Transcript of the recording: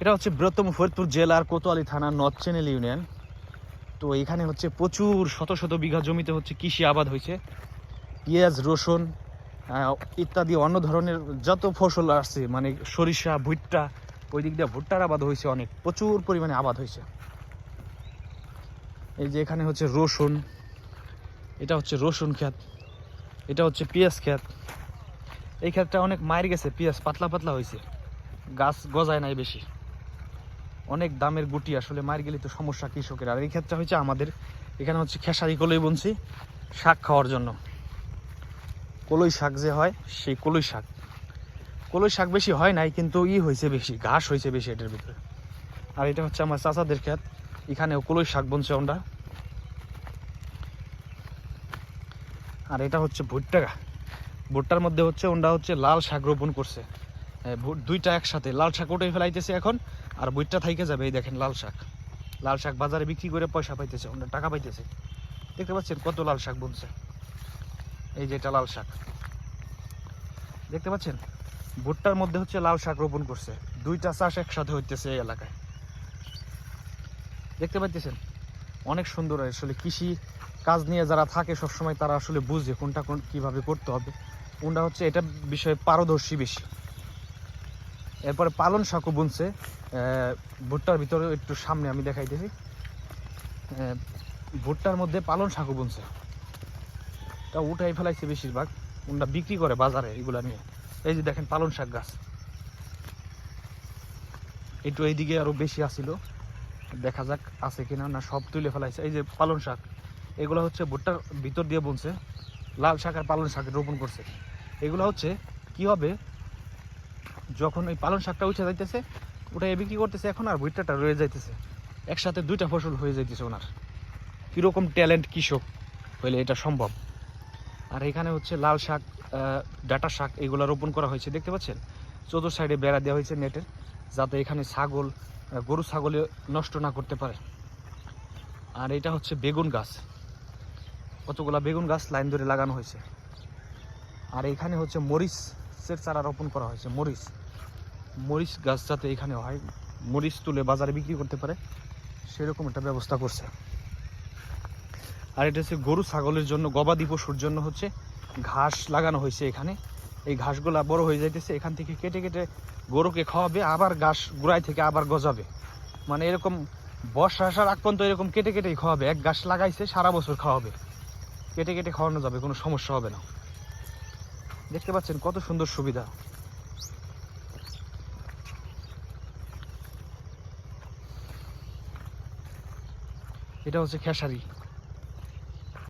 এটা হচ্ছে বৃহত্তম ফরিদপুর জেলার কোতোয়ালি থানার নর্থ চ্যানেল ইউনিয়ন। তো এখানে হচ্ছে প্রচুর, শত শত বিঘা জমিতে হচ্ছে কৃষি আবাদ হয়েছে। পেঁয়াজ, রসুন ইত্যাদি অন্য ধরনের যত ফসল আসছে মানে সরিষা, ভুট্টা, ওই দিক দিয়ে ভুট্টার আবাদ হয়েছে অনেক, প্রচুর পরিমাণে আবাদ হয়েছে। এই যে এখানে হচ্ছে রসুন, এটা হচ্ছে রসুন ক্ষেত, এটা হচ্ছে পেঁয়াজ ক্ষেত। এই ক্ষেতটা অনেক মায়ের গেছে, পেঁয়াজ পাতলা পাতলা হয়েছে, গাছ গজায় নাই বেশি। অনেক দামের গুটি আসলে মার গেলে তো সমস্যা কৃষকের। আর এই ক্ষেত্রে হচ্ছে আমাদের, এখানে হচ্ছে খেসারি কলই বুনছি, শাক খাওয়ার জন্য। কলই শাক যে হয়, সেই কলই শাক। কলই শাক বেশি হয় নাই, কিন্তু ই হয়েছে বেশি, ঘাস হয়েছে বেশি এটার ভিতরে। আর এটা হচ্ছে আমার চাচাদের ক্ষেত, এখানেও কলই শাক বুনছে আমরা আর এটা হচ্ছে ভুট্টা। ভুট্টার মধ্যে হচ্ছে ওনরা হচ্ছে লাল শাক রোপণ করছে। দুইটা একসাথে। লাল শাক ওটাই ফেলাইতেছে এখন, আর বইটা থাইকে যাবে, এই দেখেন লাল শাক। লাল শাক বাজারে বিক্রি করে পয়সা পাইতেছে ওনারা টাকা পাইতেছে। দেখতে পাচ্ছেন কত লাল শাক বুনছে। এই যে এটা লাল শাক। দেখতে পাচ্ছেন? ভুট্টার মধ্যে হচ্ছে লাল শাক রোপণ করছে। দুইটা চাষ একসাথে হইতেছে এই এলাকায়। দেখতে পাইতেছেন? অনেক সুন্দর আসলে কৃষি কাজ নিয়ে যারা থাকে, সবসময় তারা আসলে বুঝে কোনটা কোন কীভাবে করতে হবে। কোনটা হচ্ছে, এটা বিষয়ে পারদর্শী বেশি। এরপরে পালন শাকও বুনছে। ভুট্টার ভিতরে একটু সামনে আমি দেখাইতেছি। আহ, ভুট্টার মধ্যে পালন শাকও বুনছে। তা উঠাই ফেলাইছে বেশিরভাগ। ওনরা বিক্রি করে বাজারে এগুলা নিয়ে। এই যে দেখেন পালন শাক গাছ। একটু এইদিকে আরও বেশি আসিল। দেখা যাক আছে কিনা না সব তুলে ফেলাইছে। এই যে পালন শাক এগুলো হচ্ছে ভুট্টার ভিতর দিয়ে বুনছে। লাল শাক আর পালন শাক রোপণ করছে। এগুলো হচ্ছে কি হবে? যখন ওই পালন শাকটা উঠে যাইতেছে ওটা বিক্রি করতেছে, এখন আর ভুট্টাটা রয়ে যাইতেছে। একসাথে দুইটা ফসল হয়ে যাইতেছে ওনার। কীরকম ট্যালেন্ট কৃষক হইলে এটা সম্ভব? আর এখানে হচ্ছে লাল শাক ডাটা শাক এগুলো রোপণ করা হয়েছে, দেখতে পাচ্ছেন? চতুর সাইডে বেড়া দেওয়া হয়েছে নেটের, যাতে এখানে ছাগল গরু ছাগলে নষ্ট না করতে পারে। আর এটা হচ্ছে বেগুন গাছ। কতগুলা বেগুন গাছ লাইন ধরে লাগানো হয়েছে। আর এখানে হচ্ছে মরিচের চারা রোপণ করা হয়েছে, মরিচ। মরিচ গাছ যাতে এখানে হয়, মরিচ তুলে বাজারে বিক্রি করতে পারে, সেরকম একটা ব্যবস্থা করছে। আর এটা হচ্ছে গরু ছাগলের জন্য, গবাদি পশুর জন্য হচ্ছে ঘাস লাগানো হয়েছে এখানে। এই ঘাসগুলা বড় হয়ে যাইতেছে, এখান থেকে কেটে কেটে গরুকে খাওয়াবে, আবার ঘাস গুড়াই থেকে আবার গজাবে। মানে এরকম বর্ষা আসার আগ পর্যন্ত এরকম কেটে কেটেই খাওয়াবে। এক ঘাস লাগাইছে, সারা বছর খাওয়াবে। কেটে কেটে খাওয়ানো যাবে, কোনো সমস্যা হবে না। দেখতে পাচ্ছেন কত সুন্দর সুবিধা। এটা হচ্ছে খেসারি।